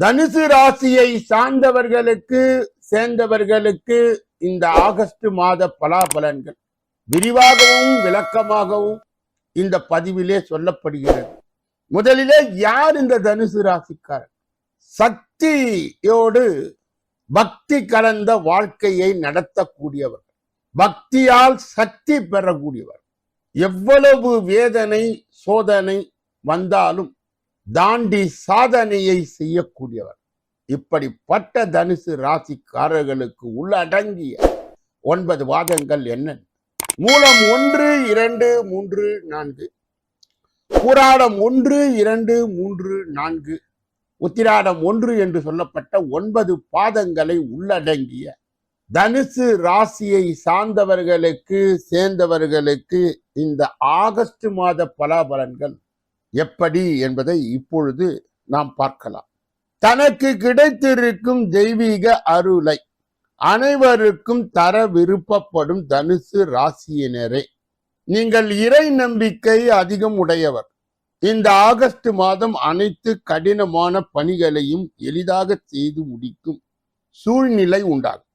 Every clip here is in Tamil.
தனுசு ராசியை சார்ந்தவர்களுக்கு சேர்ந்தவர்களுக்கு இந்த ஆகஸ்ட் மாத பலாபலன்கள் விரிவாகவும் விளக்கமாகவும் இந்த பதிவிலே சொல்லப்படுகிறது. முதலிலே யார் இந்த தனுசு ராசிக்காரர்? சக்தியோடு பக்தி கலந்த வாழ்க்கையை நடத்தக்கூடியவர். பக்தியால் சக்தி பெறக்கூடியவர். எவ்வளவு வேதனை சோதனை வந்தாலும் தாண்டி சாதனையை செய்யக்கூடியவர். இப்படிப்பட்ட தனுசு ராசிக்காரர்களுக்கு உள்ளடங்கிய ஒன்பது வாதங்கள் என்ன? மூலம் ஒன்று இரண்டு மூன்று நான்கு. புராடம் ஒன்று இரண்டு மூன்று நான்கு. உத்திராடம் ஒன்று என்று சொல்லப்பட்ட ஒன்பது பாதங்களை உள்ளடங்கிய தனுசு ராசியை சார்ந்தவர்களுக்கு சேர்ந்தவர்களுக்கு இந்த ஆகஸ்ட் மாத பலாபலன்கள் எப்படி என்பதை இப்பொழுது நாம் பார்க்கலாம். தனக்கு கிடைத்திருக்கும் தெய்வீக அருளை அனைவருக்கும் தர விருப்பப்படும் தனுசு ராசியினரே நீங்கள் இறை நம்பிக்கை அதிகம் உடையவர். இந்த ஆகஸ்ட் மாதம் அனைத்து கடினமான பணிகளையும் எளிதாக செய்து முடிக்கும் சூழ்நிலை உண்டாகும்.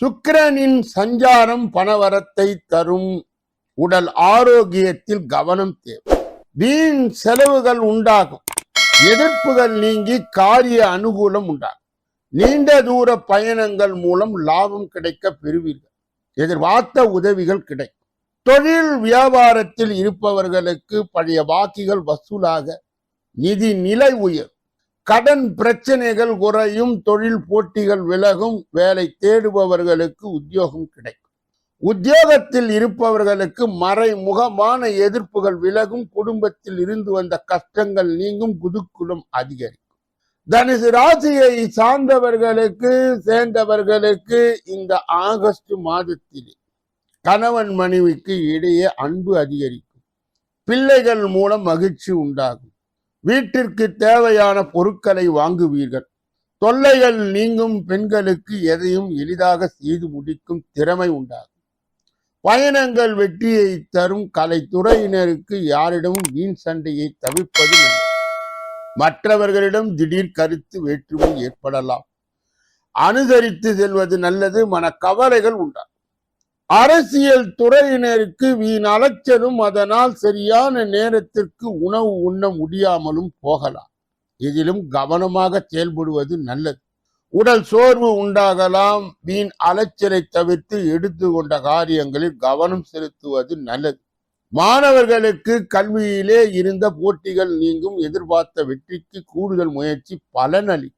சுக்கிரனின் சஞ்சாரம் பணவரத்தை தரும் உடல் ஆரோக்கியத்தில் கவனம் தேவை. வீண் செலவுகள் உண்டாகும். எதிர்ப்புகள் நீங்கி காரிய அனுகூலம் உண்டாகும். நீண்ட தூர பயணங்கள் மூலம் லாபம் கிடைக்க பெறுவீர்கள். எதிர்பார்த்த உதவிகள் கிடைக்கும். தொழில் வியாபாரத்தில் இருப்பவர்களுக்கு பழைய பாக்கிகள் வசூலாக நிதி நிலை உயர் கடன் பிரச்சனைகள் குறையும் தொழில் போட்டிகள் விலகும் வேலை தேடுபவர்களுக்கு உத்தியோகம் கிடைக்கும். உத்தியோகத்தில் இருப்பவர்களுக்கு மறைமுகமான எதிர்ப்புகள் விலகும். குடும்பத்தில் இருந்து வந்த கஷ்டங்கள் நீங்கும். குதுக்குலம் அதிகரிக்கும். தனுசு ராசியை சார்ந்தவர்களுக்கு சேர்ந்தவர்களுக்கு இந்த ஆகஸ்ட் மாதத்திலே கணவன் மனைவிக்கு இடையே அன்பு அதிகரிக்கும். பிள்ளைகள் மூலம் மகிழ்ச்சி உண்டாகும். வீட்டிற்கு தேவையான பொருட்களை வாங்குவீர்கள். தொல்லைகள் நீங்கும். பெண்களுக்கு எதையும் எளிதாக செய்து முடிக்கும் திறமை உண்டாகும். பயணங்கள் வெற்றியை தரும் கலைத்துறையினருக்கு யாரிடமும் வீண் சண்டையை தவிர்ப்பது மற்றவர்களிடம் திடீர் கருத்து வேற்றுமை ஏற்படலாம். அனுசரித்து செல்வது நல்லது மன கவலைகள் உண்டாகும். அரசியல் துறையினருக்கு வீண் அலைச்சலும் அதனால் சரியான நேரத்திற்கு உணவு உண்ண முடியாமலும் போகலாம். இதிலும் கவனமாக செயல்படுவது நல்லது. உடல் சோர்வு உண்டாகலாம். வீண் அலைச்சலை தவிர்த்து எடுத்து கொண்ட காரியங்களில் கவனம் செலுத்துவது நல்லது. மாணவர்களுக்கு கல்வியிலே இருந்த போட்டிகள் நீங்கும் எதிர்பார்த்த வெற்றிக்கு கூடுதல் முயற்சி பலனளிக்கும்.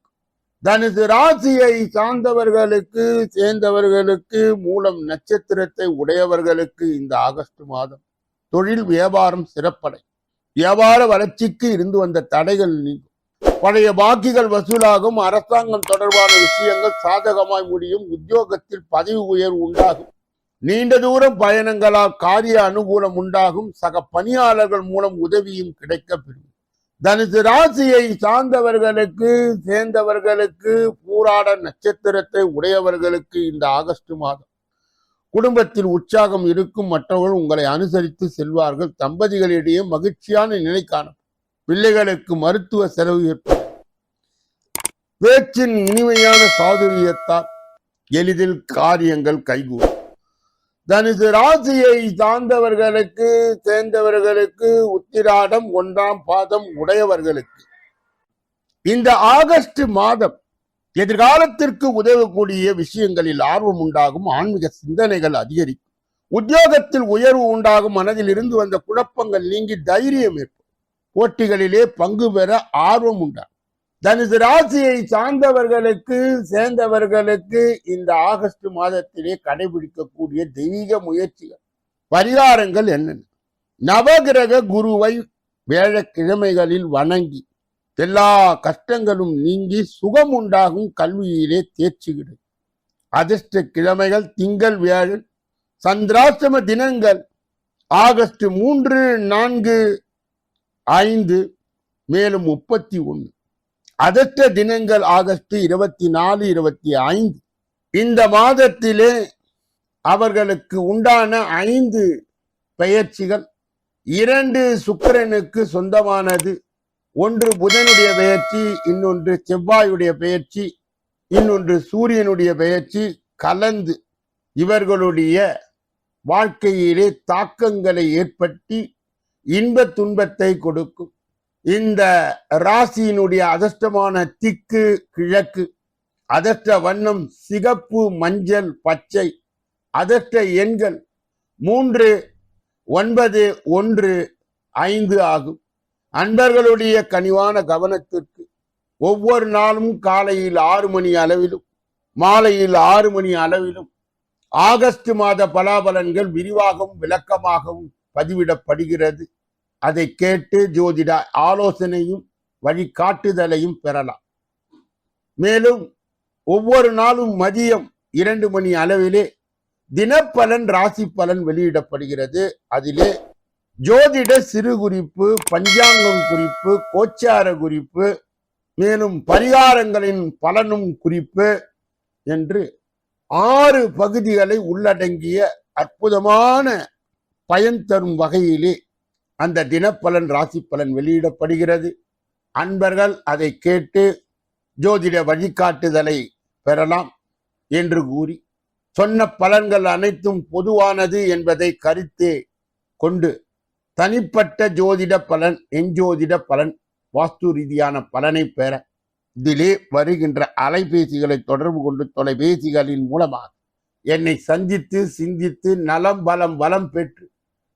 தனது ராசியை சார்ந்தவர்களுக்கு சேர்ந்தவர்களுக்கு மூலம் நட்சத்திரத்தை உடையவர்களுக்கு இந்த ஆகஸ்ட் மாதம் தொழில் வியாபாரம் சிறப்படை வியாபார வளர்ச்சிக்கு இருந்து வந்த தடைகள் நீங்கும். பழைய பாக்கிகள் வசூலாகும். அரசாங்கம் தொடர்பான விஷயங்கள் சாதகமாய் முடியும். உத்தியோகத்தில் பதவி உயர்வு உண்டாகும். நீண்ட தூரம் பயணங்களால் காரிய அனுகூலம் உண்டாகும். சக பணியாளர்கள் மூலம் உதவியும் கிடைக்கப்பெறும். தனுசு ராசியை சார்ந்தவர்களுக்கு சேர்ந்தவர்களுக்கு பூராட நட்சத்திரத்தை உடையவர்களுக்கு இந்த ஆகஸ்ட் மாதம் குடும்பத்தில் உற்சாகம் இருக்கும். மற்றவர்கள் உங்களை அனுசரித்து செல்வார்கள். தம்பதிகளிடையே மகிழ்ச்சியான நிலை காணும். பிள்ளைகளுக்கு மருத்துவ செலவு ஏற்படும். பேச்சின் இனிமையான சாதுரியத்தால் எளிதில் காரியங்கள் கைகூடும். தனுசு ராசியை சார்ந்தவர்களுக்கு சேர்ந்தவர்களுக்கு உத்திராடம் ஒன்றாம் பாதம் உடையவர்களுக்கு இந்த ஆகஸ்ட் மாதம் எதிர்காலத்திற்கு உதவக்கூடிய விஷயங்களில் ஆர்வம் உண்டாகும் ஆன்மீக சிந்தனைகள் அதிகரிக்கும் உத்தியோகத்தில் உயர்வு உண்டாகும் மனதில் இருந்து வந்த குழப்பங்கள் நீங்கி தைரியம் ஏற்படும் போட்டிகளிலே பங்கு பெற ஆர்வம் உண்டாகும். தனுசு ராசியை சார்ந்தவர்களுக்கு சேர்ந்தவர்களுக்கு இந்த ஆகஸ்ட் மாதத்திலே கடைபிடிக்கக்கூடிய தெய்வீக முயற்சிகள். பரிகாரங்கள் என்னென்ன? நவகிரக குருவை வேழக்கிழமைகளில் வணங்கி எல்லா கஷ்டங்களும் நீங்கி சுகம் உண்டாகும் கல்வியிலே தேர்ச்சி அதிர்ஷ்ட கிழமைகள் திங்கள் வியாழன் சந்திராசிரம தினங்கள் ஆகஸ்ட் மூன்று நான்கு ஐந்து மேலும் முப்பத்தி ஒன்று. அதற்ற தினங்கள் ஆகஸ்ட் இருபத்தி நாலு இருபத்தி ஐந்து. இந்த மாதத்திலே அவர்களுக்கு உண்டான ஐந்து பெயர்ச்சிகள். இரண்டு சுக்கிரனுக்கு சொந்தமானது. ஒன்று புதனுடைய பெயர்ச்சி இன்னொன்று செவ்வாயுடைய பெயர்ச்சி இன்னொன்று சூரியனுடைய பெயர்ச்சி கலந்து இவர்களுடைய வாழ்க்கையிலே தாக்கங்களை ஏற்படுத்தி இன்ப துன்பத்தை கொடுக்கும். இந்த ராசியினுடைய அதிர்ஷ்டமான திக்கு கிழக்கு. அதிர்ஷ்ட வண்ணம் சிகப்பு மஞ்சள் பச்சை. அதிர்ஷ்ட எண்கள் மூன்று ஒன்பது ஒன்று ஐந்து ஆகும். அன்பர்களுடைய கனிவான கவனத்திற்கு ஒவ்வொரு நாளும் காலையில் ஆறு மணி அளவிலும் மாலையில் ஆறு மணி அளவிலும் ஆகஸ்ட் மாத பலாபலன்கள் விரிவாகவும் விளக்கமாகவும் பதிவிடப்படுகிறது. அதை கேட்டு ஜோதிட ஆலோசனையும் வழிகாட்டுதலையும் பெறலாம். மேலும் ஒவ்வொரு நாளும் மதியம் இரண்டு மணி அளவிலே தினப்பலன் ராசி பலன் வெளியிடப்படுகிறது. அதிலே ஜோதிட சிறு குறிப்பு பஞ்சாங்கம் குறிப்பு கோச்சார குறிப்பு மேலும் பரிகாரங்களின் பலனும் குறிப்பு என்று ஆறு பகுதிகளை உள்ளடங்கிய அற்புதமான பயன் தரும் வகையிலே அந்த தினப்பலன் ராசி பலன் வெளியிடப்படுகிறது. அன்பர்கள் அதை கேட்டு ஜோதிட வழிகாட்டுதலை பெறலாம் என்று கூறி சொன்ன பலன்கள் அனைத்தும் பொதுவானது என்பதை கருத்தே கொண்டு தனிப்பட்ட ஜோதிட பலன் எஞ்சோதிட பலன் வாஸ்து ரீதியான பலனை பெற இதிலே வருகின்ற அலைபேசிகளை தொடர்பு கொண்டு தொலைபேசிகளின் மூலமாக என்னை சந்தித்து சிந்தித்து நலம் பலம் வளம் பெற்று